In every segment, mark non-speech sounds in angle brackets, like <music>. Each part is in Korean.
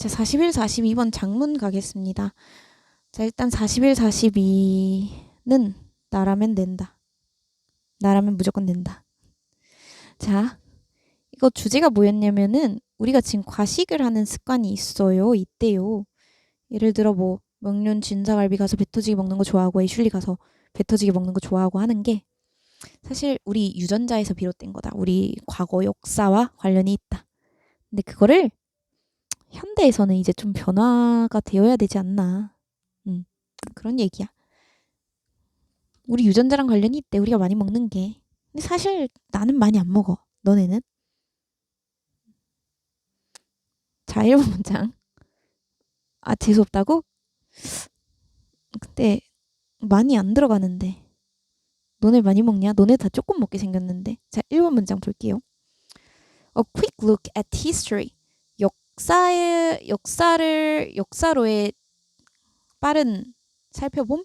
자, 41, 42번 장문 가겠습니다. 자, 일단 41, 42는 나라면 낸다. 나라면 무조건 낸다. 자, 이거 주제가 뭐였냐면은 우리가 지금 과식을 하는 습관이 있어요. 있대요. 예를 들어 뭐 명륜 진사갈비 가서 배 터지게 먹는 거 좋아하고 애슐리 가서 배 터지게 먹는 거 좋아하고 하는 게 사실 우리 유전자에서 비롯된 거다. 우리 과거 역사와 관련이 있다. 근데 그거를 현대에서는 이제 좀 변화가 되어야 되지 않나. 음, 그런 얘기야. 우리 유전자랑 관련이 있대. 우리가 많이 먹는 게. 근데 사실 나는 많이 안 먹어. 너네는? 자, <laughs> 1번 문장. 아, 재수없다고? 근데 많이 안 들어가는데. 너네 많이 먹냐? 너네 다 조금 먹게 생겼는데. 자, 1번 문장 볼게요. A quick look at history. 역사의 역사를 역사로의 빠른 살펴봄은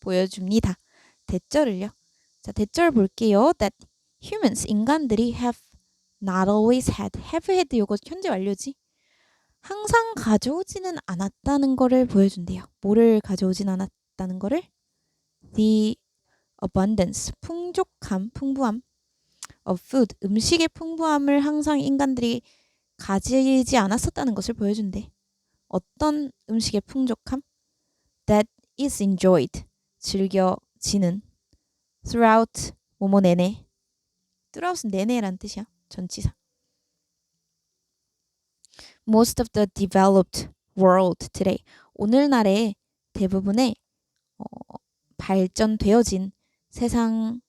보여줍니다. 대절을요. 자, 대절 볼게요. That humans 인간들이 have not always had. have had 요거 현재 완료지. 항상 가져오지는 않았다는 거를 보여준대요. 뭐를 가져오진 않았다는 거를? The abundance, 풍족함, 풍부함 of food, 음식의 풍부함을 항상 인간들이 가지지 않았었다는 것을 보여준대. 어떤 음식의 풍족함? That is enjoyed, 즐겨지는 throughout, 뭐뭐 내내. throughout은 내내란 뜻이야. 전치사. Most of the developed world today. 오늘날의 대부분의 어, 발전되어진 세상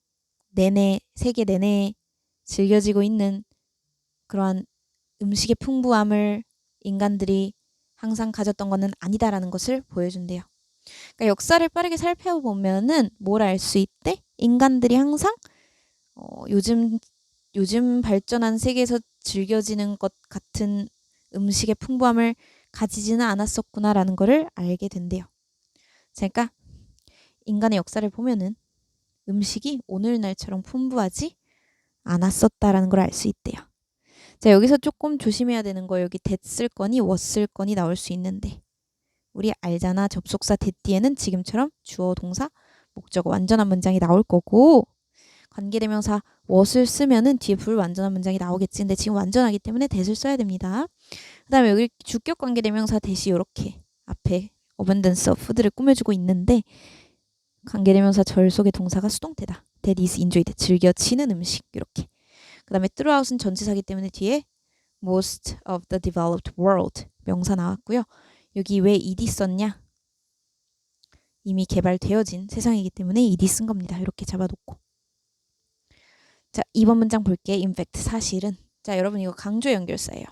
내내, 세계 내내 즐겨지고 있는 그러한 음식의 풍부함을 인간들이 항상 가졌던 것은 아니다라는 것을 보여준대요. 그러니까 역사를 빠르게 살펴보면은 뭘 알 수 있대? 인간들이 항상 어, 요즘 요즘 발전한 세계에서 즐겨지는 것 같은 음식의 풍부함을 가지지는 않았었구나라는 것을 알게 된대요. 그러니까 인간의 역사를 보면은 음식이 오늘날처럼 풍부하지 않았었다라는 걸 알 수 있대요. 자, 여기서 조금 조심해야 되는 거 여기 쓸 거니 쓸 거니 나올 수 있는데 우리 알잖아. 접속사 that 뒤에는 지금처럼 주어 동사 목적어 완전한 문장이 나올 거고 관계대명사 was를 쓰면은 뒤에 불완전한 문장이 나오겠지. 근데 지금 완전하기 때문에 that을 써야 됩니다. 그다음에 여기 주격 관계대명사 that이 이렇게 앞에 of food를 꾸며주고 있는데 관계대명사 절 속의 동사가 수동태다. That is enjoyed. 즐겨지는 음식 이렇게. 그 다음에 throughout은 전치사기 때문에 뒤에 most of the developed world 명사 나왔고요. 여기 왜 ed 썼냐? 이미 개발되어진 세상이기 때문에 ed 쓴 겁니다. 이렇게 잡아놓고. 자, 2번 문장 볼게. in fact 사실은. 자, 여러분 이거 강조 연결사예요.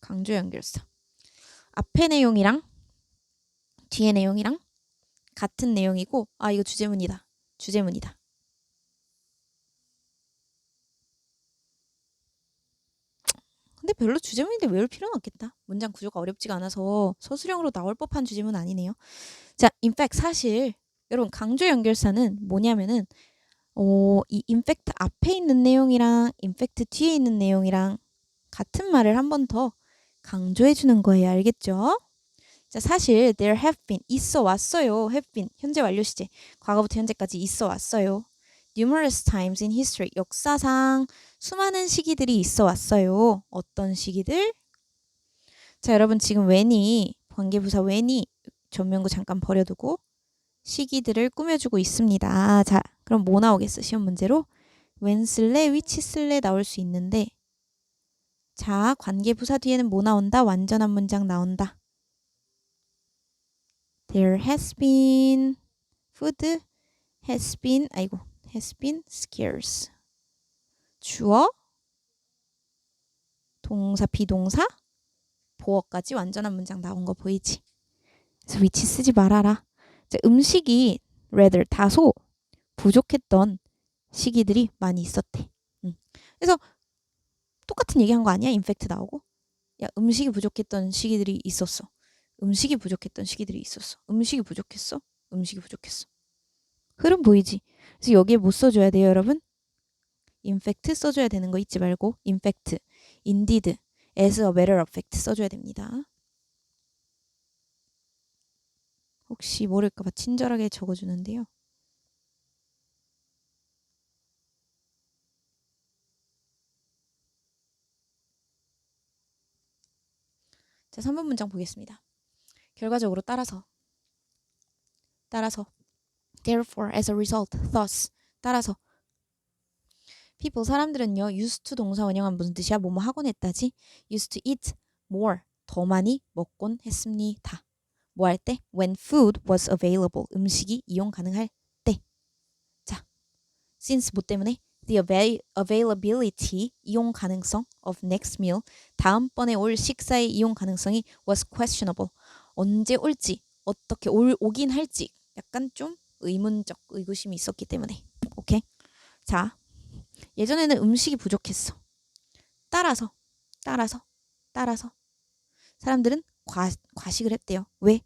강조 연결사. 앞에 내용이랑 뒤에 내용이랑 같은 내용이고 아 이거 주제문이다. 주제문이다. 근데 별로 주제문인데 외울 필요는 없겠다. 문장 구조가 어렵지가 않아서 서술형으로 나올 법한 주제문 아니네요. 자, fact 사실 여러분 강조 연결사는 뭐냐면은 어, 이 fact 앞에 있는 내용이랑 fact 뒤에 있는 내용이랑 같은 말을 한 번 더 강조해 주는 거예요. 알겠죠? 자, 사실 there have been 있어 왔어요. have been 현재 완료 시제. 과거부터 현재까지 있어 왔어요. numerous times in history 역사상 수많은 시기들이 있어 왔어요. 어떤 시기들? 자, 여러분 지금 when이 관계부사 when이 전면구 잠깐 버려두고 시기들을 꾸며주고 있습니다. 자, 그럼 뭐 나오겠어? 시험 문제로 when 쓸래, which 쓸래 나올 수 있는데 자, 관계부사 뒤에는 뭐 나온다? 완전한 문장 나온다. There has been food has been 아이고 has been scarce. 주어 동사 비동사 보어까지 완전한 문장 나온 거 보이지? 그래서 위치 쓰지 말아라. 자, 음식이 rather 다소 부족했던 시기들이 많이 있었대. 응. 그래서 똑같은 얘기한 거 아니야? 인팩트 나오고. 야, 음식이 부족했던 시기들이 있었어. 음식이 부족했던 시기들이 있었어. 음식이 부족했어. 음식이 부족했어. 흐름 보이지? 그래서 여기에 못 써줘야 돼요, 여러분. in fact 써줘야 되는 거 잊지 말고 in fact, indeed, as a matter of fact 써줘야 됩니다. 혹시 모를까봐 친절하게 적어주는데요. 자, 3번 문장 보겠습니다. 결과적으로 따라서 따라서 therefore as a result thus 따라서 people 사람들은요 used to 동사 원형은 무슨 뜻이야? 뭐뭐 하곤 했다지 used to eat more 더 많이 먹곤 했습니다. 뭐 할 때? when food was available 음식이 이용 가능할 때. 자, since 뭐 때문에? the avail- availability 이용 가능성 of next meal 다음번에 올 식사의 이용 가능성이 was questionable 언제 올지 어떻게 올 오긴 할지 약간 좀 의문적 의구심이 있었기 때문에. 오케이? 자 예전에는 음식이 부족했어. 따라서 따라서 따라서. 사람들은 과, 과식을 했대요. 왜?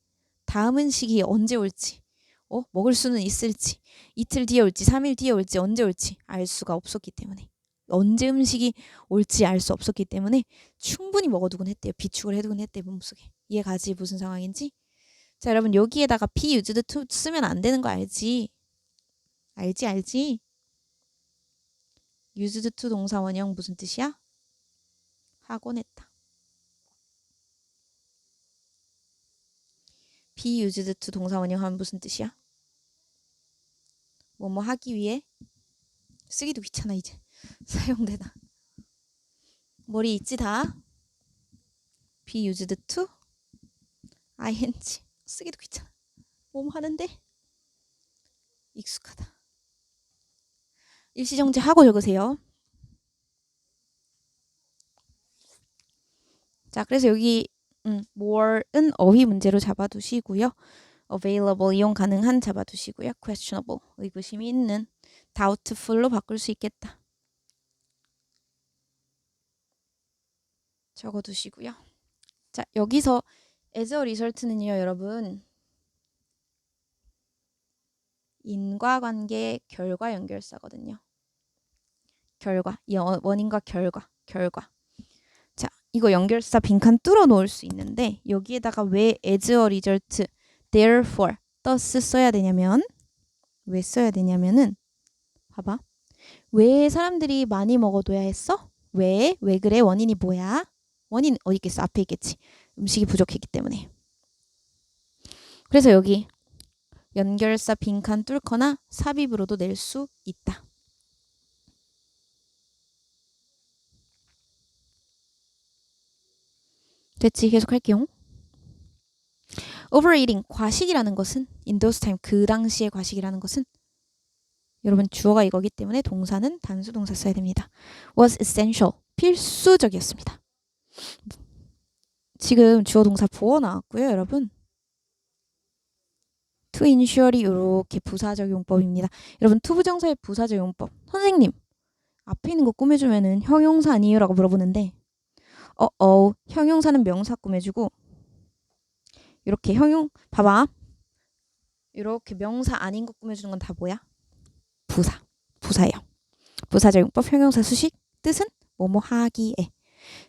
다음 음식이 언제 올지 어? 먹을 수는 있을지 이틀 뒤에 올지 3일 뒤에 올지 언제 올지 알 수가 없었기 때문에. 언제 음식이 올지 알 수 없었기 때문에 충분히 먹어두곤 했대요. 비축을 해두곤 했대요 몸속에 이해 가지 무슨 상황인지? 자 여러분 여기에다가 be used to 쓰면 안 되는 거 알지? 알지 알지? used to 동사 원형 무슨 뜻이야? 하곤 했다. Be used to 동사 원형 하면 무슨 뜻이야? 뭐뭐 하기 위해? 쓰기도 귀찮아 이제. <laughs> 사용되다 머리 있지 다? Be used to ing 쓰기도 귀찮아. 뭐뭐 하는데 익숙하다. 일시정지 하고 적으세요. 자 그래서 여기 음, more은 어휘 문제로 잡아두시고요. available 이용 가능한 잡아두시고요. questionable 의구심이 있는 doubtful로 바꿀 수 있겠다. 적어두시고요. 자 여기서 a result는요 여러분 인과관계 결과 연결사거든요 결과 원인과 결과 결과 자 이거 연결사 빈칸 뚫어 놓을 수 있는데 여기에다가 왜 a result therefore thus 써야 되냐면 왜 써야 되냐면은 봐봐 왜 사람들이 많이 먹어둬야 했어? 왜? 왜 그래? 원인이 뭐야? 원인 어디 있겠어? 앞에 있겠지. 음식이 부족했기 때문에. 그래서 여기 연결사 빈칸 뚫거나 삽입으로도 낼 수 있다. 됐지? 계속 할게요. overeating 과식이라는 것은 in those time 그 당시의 과식이라는 것은 여러분 주어가 이거기 때문에 동사는 단수 동사 써야 됩니다. was essential 필수적이었습니다. 지금 주어 동사 보어 나왔고요, 여러분. to ensure이 이렇게 부사적 용법입니다. 여러분 투부정사의 부사적 용법. 선생님 앞에 있는 거 꾸며주면은 형용사 아니에요 라고 물어보는데 어 어 형용사는 명사 꾸며주고 이렇게 형용 봐봐 이렇게 명사 아닌 거 꾸며주는 건 다 뭐야? 부사 부사예요. 부사적 용법 형용사 수식 뜻은 뭐뭐 하기에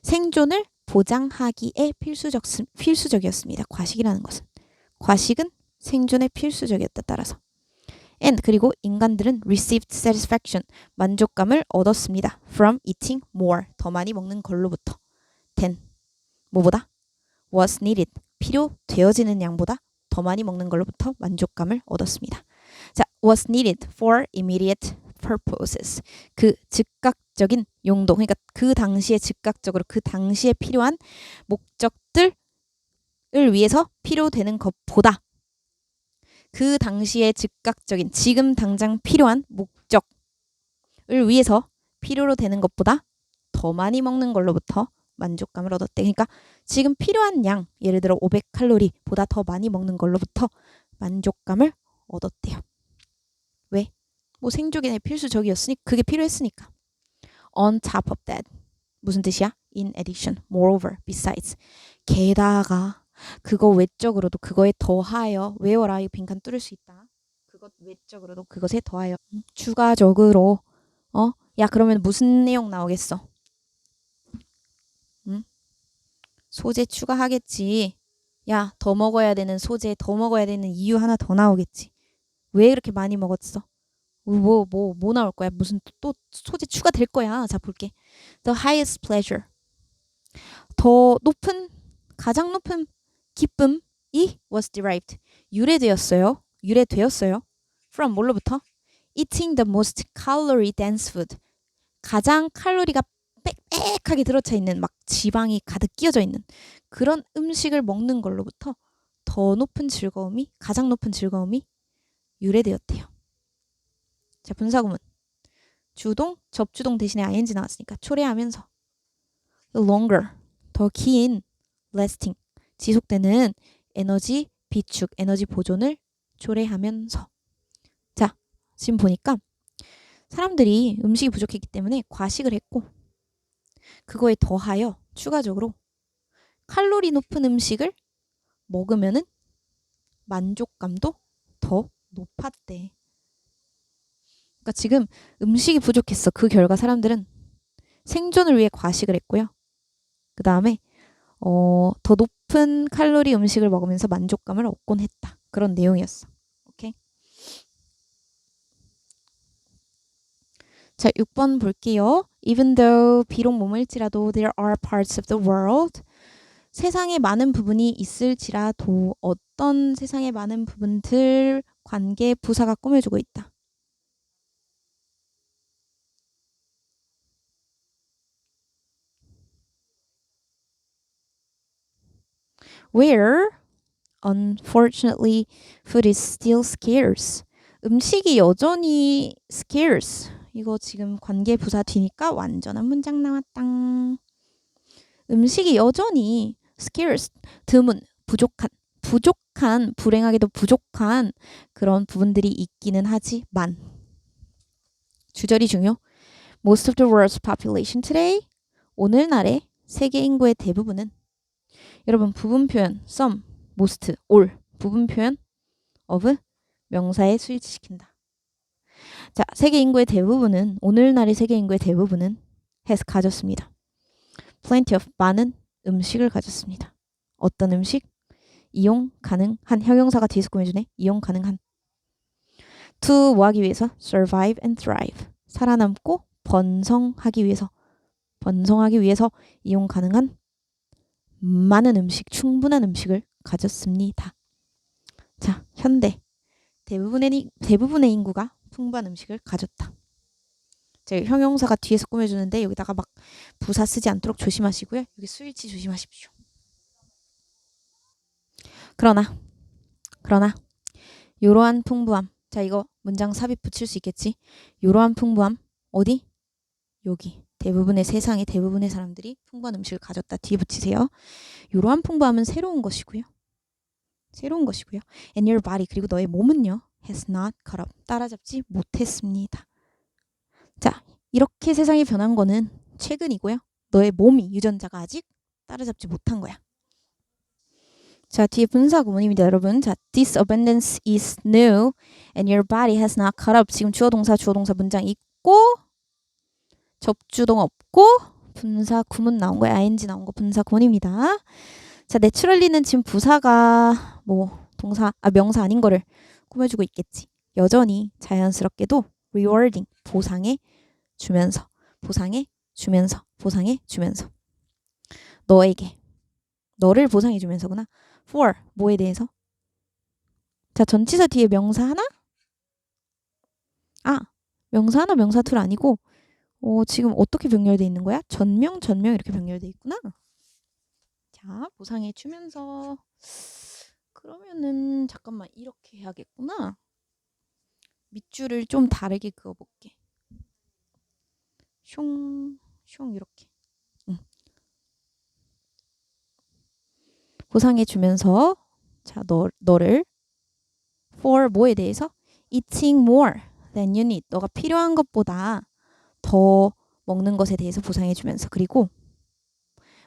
생존을 보장하기에 필수적 필수적이었습니다. 과식이라는 것은 과식은 생존에 필수적이었다 따라서 and 그리고 인간들은 received satisfaction 만족감을 얻었습니다. from eating more 더 많이 먹는 걸로부터 than 뭐보다 was needed 필요되어지는 양보다 더 많이 먹는 걸로부터 만족감을 얻었습니다. 자, was needed for immediate purposes 그 즉각적인 용도 그러니까 그 당시에 즉각적으로 그 당시에 필요한 목적들을 위해서 필요되는 것보다 그 당시에 즉각적인 지금 당장 필요한 목적을 위해서 필요로 되는 것보다 더 많이 먹는 걸로부터 만족감을 얻었대. 그러니까 지금 필요한 양, 예를 들어 500칼로리보다 더 많이 먹는 걸로부터 만족감을 얻었대요. 왜? 뭐 생존에 필수적이었으니 그게 필요했으니까. On top of that 무슨 뜻이야? In addition, moreover, besides. 게다가 그거 외적으로도 그거에 더하여 외워라 이 빈칸 뚫을 수 있다. 그것 외적으로도 그것에 더하여 음, 추가적으로 어 야 그러면 무슨 내용 나오겠어? 응? 소재 추가하겠지. 야 더 먹어야 되는 소재 더 먹어야 되는 이유 하나 더 나오겠지. 왜 그렇게 많이 먹었어? 뭐 뭐 뭐 나올 거야? 무슨 또, 또 소재 추가될 거야. 자 볼게. The highest pleasure. 더 높은 가장 높은 기쁨이 was derived. 유래되었어요. 유래되었어요. from 뭘로부터? eating the most calorie dense food. 가장 칼로리가 빽빽하게 들어차 있는 막 지방이 가득 끼어져 있는 그런 음식을 먹는 걸로부터 더 높은 즐거움이 가장 높은 즐거움이 유래되었대요. 자, 분사구문. 주동, 접주동 대신에 ing 나왔으니까 초래하면서 longer, 더 긴 lasting, 지속되는 에너지 비축, 에너지 보존을 초래하면서 자, 지금 보니까 사람들이 음식이 부족했기 때문에 과식을 했고 그거에 더하여 추가적으로 칼로리 높은 음식을 먹으면은 만족감도 더 높았대. 그러니까 지금 음식이 부족했어. 그 결과 사람들은 생존을 위해 과식을 했고요. 그 다음에 어, 더 높은 칼로리 음식을 먹으면서 만족감을 얻곤 했다. 그런 내용이었어. 오케이. 자, 6번 볼게요. Even though 비록 몸일지라도 there are parts of the world 세상에 많은 부분이 있을지라도 어떤 세상의 많은 부분들 관계 부사가 꾸며주고 있다. Where unfortunately food is still scarce. 음식이 여전히 scarce. 이거 지금 관계 부사 뒤니까 완전한 문장 나왔다. 음식이 여전히 scarce, 드문, 부족한, 부족한, 불행하게도 부족한 그런 부분들이 있기는 하지만 주절이 중요. Most of the world's population today, 오늘날의 세계 인구의 대부분은 여러분 부분 표현 some, most, all 부분 표현 of 명사에 수일시킨다. 자, 세계 인구의 대부분은 오늘날의 세계 인구의 대부분은 has 가졌습니다. plenty of 많은 음식을 가졌습니다. 어떤 음식? 이용 가능한 형용사가 뒤에서 꾸며주네. 이용 가능한 to 뭐 하기 위해서 survive and thrive 살아남고 번성하기 위해서 번성하기 위해서 이용 가능한 많은 음식, 충분한 음식을 가졌습니다. 자, 현대 대부분의 대부분의 인구가 풍부한 음식을 가졌다. 제 형용사가 뒤에서 꾸며주는데 여기다가 막 부사 쓰지 않도록 조심하시고요. 여기 수일치 조심하십시오. 그러나 그러나 이러한 풍부함 자 이거 문장 삽입 붙일 수 있겠지 이러한 풍부함 어디 여기 대부분의 세상의 대부분의 사람들이 풍부한 음식을 가졌다 뒤에 붙이세요. 이러한 풍부함은 새로운 것이고요. 새로운 것이고요. And your body 그리고 너의 몸은요 has not caught up. 따라잡지 못했습니다. 자 이렇게 세상이 변한 거는 최근이고요. 너의 몸이 유전자가 아직 따라잡지 못한 거야. 자, 뒤에 분사 구문입니다, 여러분. 자, this abundance is new and your body has not caught up. 지금 주어 동사 주어 동사 문장 있고 접주동 없고 분사 구문 나온 거야. ing 나온 거 분사 구문입니다. 자, 내추럴리는 지금 부사가 뭐 동사 아 명사 아닌 거를 꾸며주고 있겠지. 여전히 자연스럽게도 rewarding 보상해 주면서 보상해 주면서 보상해 주면서 너에게 너를 보상해 주면서구나. for 뭐에 대해서? 자, 전치사 뒤에 명사 하나? 아, 명사 하나, 명사 둘 아니고 어, 지금 어떻게 병렬돼 있는 거야? 전명, 전명 이렇게 병렬돼 있구나. 자, 보상해 주면서 그러면은 잠깐만 이렇게 해야겠구나. 밑줄을 좀 다르게 그어 볼게. 숑, 숑 이렇게. 보상해 주면서 자, 너, 너를 for 뭐에 대해서 eating more than you need. 너가 필요한 것보다 더 먹는 것에 대해서 보상해 주면서 그리고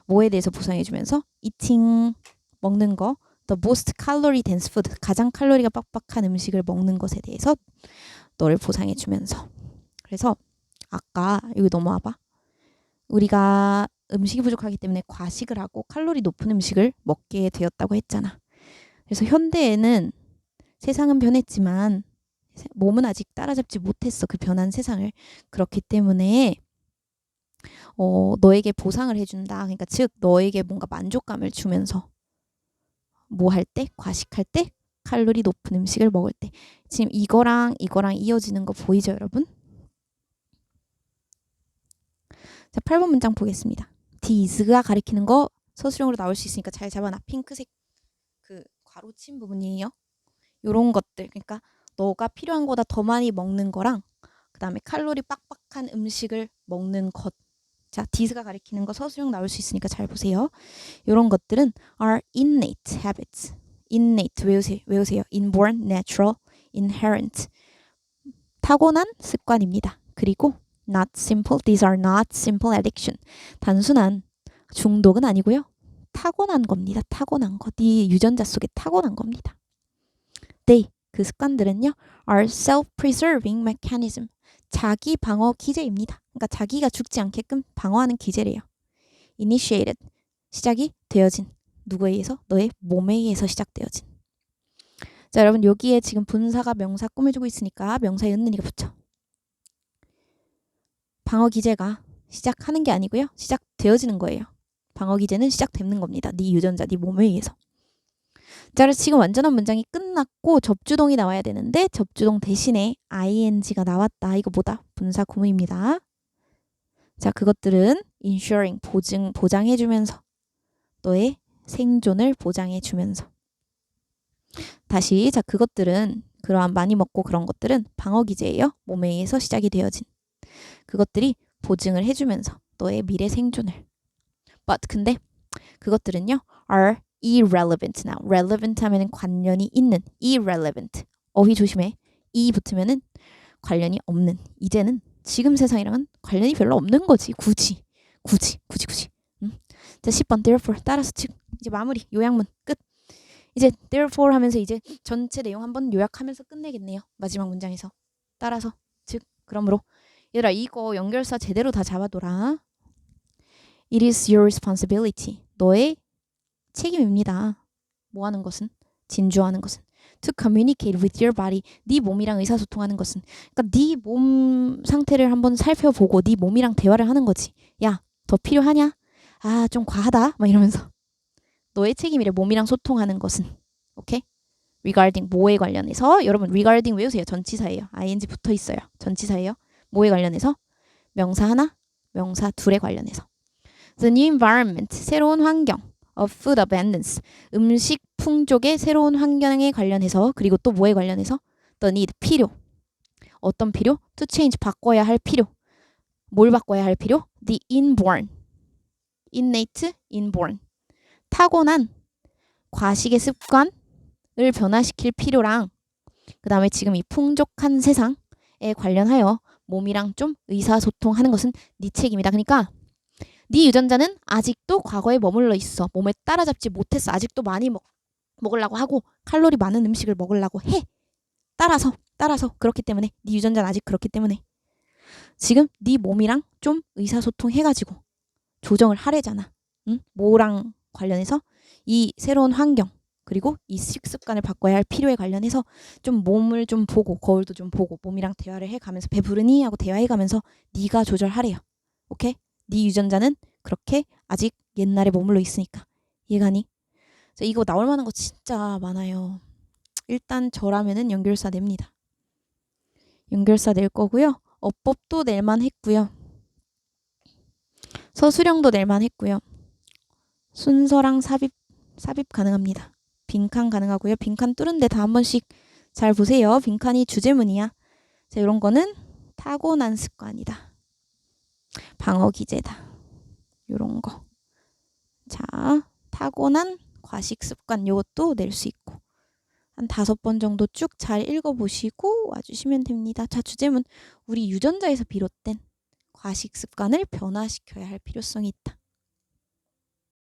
뭐에 대해서 보상해 주면서 eating 먹는 거 the most calorie dense food 가장 칼로리가 빡빡한 음식을 먹는 것에 대해서 너를 보상해 주면서 그래서 아까 여기 넘어와봐. 우리가 음식이 부족하기 때문에 과식을 하고 칼로리 높은 음식을 먹게 되었다고 했잖아. 그래서 현대에는 세상은 변했지만 세- 몸은 아직 따라잡지 못했어. 그 변한 세상을. 그렇기 때문에 어, 너에게 보상을 해준다. 그러니까 즉 너에게 뭔가 만족감을 주면서 뭐 할 때? 과식할 때? 칼로리 높은 음식을 먹을 때. 지금 이거랑 이거랑 이어지는 거 보이죠, 여러분? 자, 8번 문장 보겠습니다. 디즈가 가리키는 거 서술형으로 나올 수 있으니까 잘 잡아놔. 핑크색 그 괄호 친 부분이에요. 요런 것들. 그러니까 너가 필요한 거보다 더 많이 먹는 거랑 그다음에 칼로리 빡빡한 음식을 먹는 것. 자, 디즈가 가리키는 거 서술형 나올 수 있으니까 잘 보세요. 요런 것들은 are innate habits. innate 외우세요. 외우세요. inborn, natural, inherent. 타고난 습관입니다. 그리고 not simple. These are not simple addiction. 단순한 중독은 아니고요. 타고난 겁니다. 타고난 것. 이 유전자 속에 타고난 겁니다. They 그 습관들은요. are self-preserving mechanism. 자기 방어 기제입니다. 그러니까 자기가 죽지 않게끔 방어하는 기제래요. initiated 시작이 되어진 누구에 의해서 너의 몸에 의해서 시작되어진. 자 여러분 여기에 지금 분사가 명사 꾸며주고 있으니까 명사에 은는이가 붙여. 방어 기제가 시작하는 게 아니고요. 시작되어지는 거예요. 방어 기제는 시작되는 겁니다. 네 유전자, 네 몸에 의해서. 자, 그래서 지금 완전한 문장이 끝났고 접주동이 나와야 되는데 접주동 대신에 ing가 나왔다. 이거 뭐다? 분사 구문입니다. 자, 그것들은 ensuring 보증 보장해 주면서 너의 생존을 보장해 주면서 다시 자, 그것들은 그러한 많이 먹고 그런 것들은 방어 기제예요. 몸에 의해서 시작이 되어진 그것들이 보증을 해 주면서 너의 미래 생존을 but 근데 그것들은요 are irrelevant now. relevant 하면은 관련이 있는 irrelevant. 어휘 조심해. e 붙으면은 관련이 없는. 이제는 지금 세상이랑은 관련이 별로 없는 거지. 굳이. 굳이. 굳이 굳이. 음? 자, 10번 therefore 따라서 즉 이제 마무리 요약문 끝. 이제 therefore 하면서 이제 전체 내용 한번 요약하면서 끝내겠네요. 마지막 문장에서. 따라서 즉 그러므로 얘들아 이거 연결사 제대로 다 잡아둬라. It is your responsibility. 너의 책임입니다. 뭐 하는 것은? 진주하는 것은. To communicate with your body. 네 몸이랑 의사소통하는 것은. 그러니까 네 몸 상태를 한번 살펴보고 네 몸이랑 대화를 하는 거지. 야, 더 필요하냐? 아, 좀 과하다. 막 이러면서. 너의 책임이래. 몸이랑 소통하는 것은. 오케이? regarding 뭐에 관련해서 여러분 regarding 외우세요. 전치사예요. ing 붙어 있어요. 전치사예요. 뭐에 관련해서? 명사 하나, 명사 둘에 관련해서. The new environment 새로운 환경 of food abundance 음식 풍족의 새로운 환경에 관련해서 그리고 또 뭐에 관련해서 the need 필요 어떤 필요? to change 바꿔야 할 필요 뭘 바꿔야 할 필요? the inborn innate inborn 타고난 과식의 습관을 변화시킬 필요랑 그 다음에 지금 이 풍족한 세상에 관련하여 몸이랑 좀 의사소통하는 것은 네 책임이다. 그러니까 네 유전자는 아직도 과거에 머물러 있어. 몸에 따라잡지 못했어. 아직도 많이 먹, 먹으려고 하고 칼로리 많은 음식을 먹으려고 해. 따라서 따라서 그렇기 때문에 네 유전자는 아직 그렇기 때문에 지금 네 몸이랑 좀 의사소통 해가지고 조정을 하래잖아. 응? 뭐랑 관련해서 이 새로운 환경 그리고 이 식습관을 바꿔야 할 필요에 관련해서 좀 몸을 좀 보고 거울도 좀 보고 몸이랑 대화를 해가면서 배부르니 하고 대화해가면서 네가 조절하래요. 오케이? 네 유전자는 그렇게 아직 옛날에 머물러 있으니까 이해가니? 자, 이거 나올 만한 거 진짜 많아요. 일단 저라면은 연결사 냅니다. 연결사 낼 거고요. 어법도 낼만 했고요. 서술형도 낼만 했고요. 순서랑 삽입 삽입 가능합니다. 빈칸 가능하고요. 빈칸 뚫은데 다 한 번씩 잘 보세요. 빈칸이 주제문이야. 자, 이런 거는 타고난 습관이다. 방어 기제다. 요런 거. 자, 타고난 과식 습관 요것도 낼 수 있고. 한 다섯 번 정도 쭉 잘 읽어보시고 와주시면 됩니다. 자, 주제문. 우리 유전자에서 비롯된 과식 습관을 변화시켜야 할 필요성이 있다.